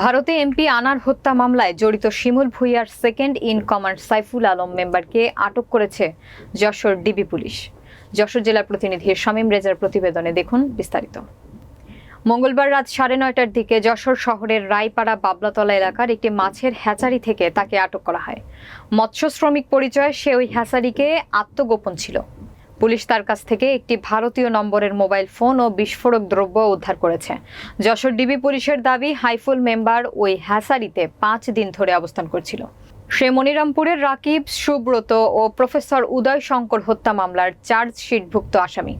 ভারতে এমপি আনার হত্যা মামলায় জড়িত Shimul ভুইয়ার second in command Saiful Alam মেম্বারকে আটক করেছে যশোর ডিবি পুলিশ। যশোর জেলার প্রতিনিধি শামীম রেজার প্রতিবেদনে দেখুন বিস্তারিত। মঙ্গলবার রাত সাড়ে নয়টার দিকে যশোর শহরের রায়পাড়া বাবলাতলা এলাকার একটি মাছের হ্যাচারি থেকে তাকে আটক করা হয়। মৎস্য শ্রমিক পরিচয়ে সে ওই হ্যাচারিকে আত্মগোপন ছিল। পুলিশ তার কাছ থেকে একটি ভারতীয় নম্বরের মোবাইল ফোন ও বিস্ফোরক দ্রব্য উদ্ধার করেছে। যশোর ডিবি পুলিশের দাবি, হাইফুল মেম্বার ওই হ্যাসারিতে পাঁচ দিন ধরে অবস্থান করছিল। সে মনিরামপুরের রাকিব, সুব্রত ও প্রফেসর উদয় শঙ্কর হত্যা মামলার চার্জশিটভুক্ত আসামি।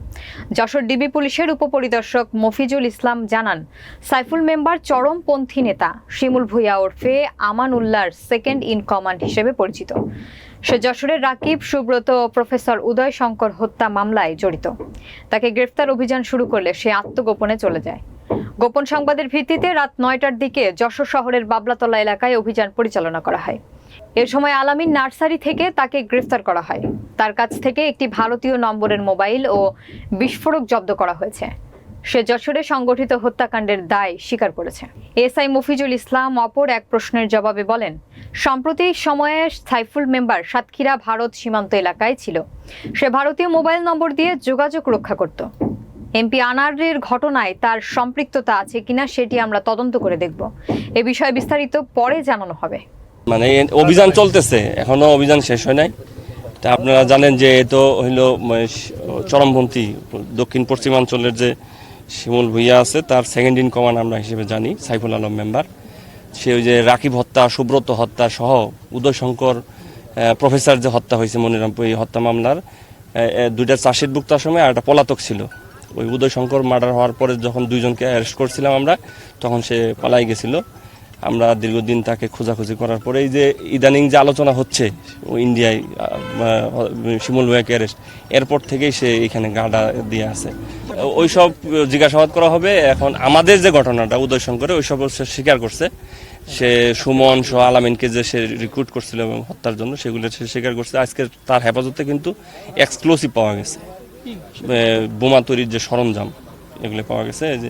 যশোর ডিবি পুলিশের উপপরিদর্শক মফিজুল ইসলাম জানান, সাইফুল মেম্বার চরমপন্থী নেতা শিমুল ভুইয়া ওরফে আমান উল্লাহর সেকেন্ড ইন কমান্ড হিসেবে পরিচিত। সে যশোরের রাকিব, সুব্রত ও প্রফেসর উদয় শঙ্কর হত্যা মামলায় জড়িত। তাকে গ্রেফতার অভিযান শুরু করলে সে আত্মগোপনে চলে যায়। গোপন সংবাদের ভিত্তিতে রাত নয়টার দিকে যশোর শহরের বাবলাতলা এলাকায় অভিযান পরিচালনা করা হয়। এ সময় আলামিন নার্সারি থেকে তাকে গ্রেফতার করা হয়। তার কাছ থেকে একটি ভারতীয় নম্বরের মোবাইল ও বিস্ফোরক জব্দ করা হয়েছে। সে যশোরে সংগঠিত হত্যাকাণ্ডের দায় স্বীকার করেছে। এসআই মফিজুল ইসলাম অপর এক প্রশ্নের জবাবে বলেন, সম্প্রতি সময়ে সাইফুল মেম্বার সাতক্ষীরা ভারত সীমান্ত এলাকায় ছিল। সে ভারতীয় মোবাইল নম্বর দিয়ে যোগাযোগ রক্ষা করত। এমপি আনারের ঘটনায় তার সম্পৃক্ততা আছে কিনা সেটি আমরা তদন্ত করে দেখব। এ বিষয়ে বিস্তারিত পরে জানানো হবে। মানে অভিযান চলতেছে, এখনও অভিযান শেষ হয় নাই। তা আপনারা জানেন যে তো হইল মানে চরমপন্থী, দক্ষিণ পশ্চিমাঞ্চলের যে শিমুল ভুইয়া আছে, তার সেকেন্ড ইন কমান্ড আমরা হিসেবে জানি, সাইফুল আলম মেম্বার সে ওই যে রাকিব হত্যা, সুব্রত হত্যা সহ উদয় শঙ্কর প্রফেসর যে হত্যা হয়েছে মনিরামপুর এই হত্যা মামলার দুইটা চাষিরভুক্ত সময় আর একটা পলাতক ছিল। ওই উদয় শঙ্কর মার্ডার হওয়ার পরে যখন দুইজনকে অ্যারেস্ট করছিলাম আমরা, তখন সে পালাই গেছিল। আমরা দীর্ঘদিন তাকে খোঁজাখুঁজি করার পরে এই যে ইদানিং যে আলোচনা হচ্ছে ইন্ডিয়ায় শিমুল ভুয়াকে অ্যারেস্ট এরপর থেকেই সে এখানে গাডা দিয়ে আছে। ওই সব জিজ্ঞাসাবাদ করা হবে। এখন আমাদের যে ঘটনাটা, উদয় শঙ্করে ওই সব সে স্বীকার করছে। সে সুমন সহ আলামিনকে যে সে রিক্রুট করছিল এবং হত্যার জন্য, সেগুলো সে স্বীকার করছে। আজকে তার হেফাজতে কিন্তু এক্সক্লুসিভ পাওয়া গেছে। বোমা তৈরির যে সরঞ্জাম এগুলো পাওয়া গেছে যে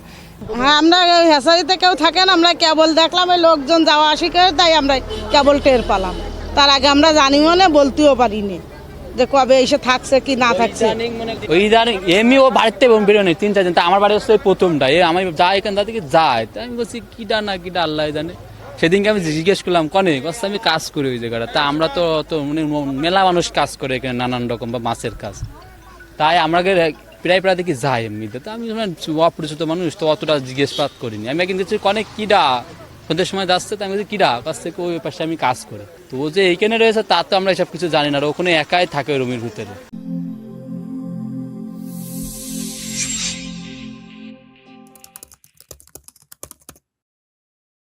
হ্যাঁ আমরা হেসারিতে কেউ থাকেন আমরা কেবল দেখলাম ওই লোকজন যাওয়া আসি করে তাই আমরা কেবল টের পালাম। তার আগে আমরা জানিও না বলতেও পারিনি যে কবে এসে থাকছে কি না থাকছে। ওই ইদানিং এমনি ও বাড়িতে বেরোনি তিন চারজন তা আমার বাড়ি হচ্ছে প্রথমটা। এ আমি যাই এখান থেকে যায় তাই আমি বলছি কিটা না কিটা আল্লাহ জানে। সেদিনকে আমি জিজ্ঞেস করলাম কনে? বলছে আমি কাজ করি ওই জায়গাটা। তা আমরা তো তো মানে মেলা মানুষ কাজ করে এখানে নানান রকম বা মাছের কাজ। তাই আমাকে প্রায় প্রায় দেখি যায় এমনিতে। তো আমি অপরিচিত মানুষ, তো অতটা জিজ্ঞেসপাত করিনি। আমি একদিন দেখছি অনেক কীডা, সন্ধ্যের সময় যাচ্ছে, তো আমি বলছি কাছ থেকে ওই পাশে আমি কাজ করি। তো ও যে এইখানে রয়েছে, তা তো আমরা এসব কিছু জানি না, আর ওখানে একাই থাকে রুমের ভিতরে।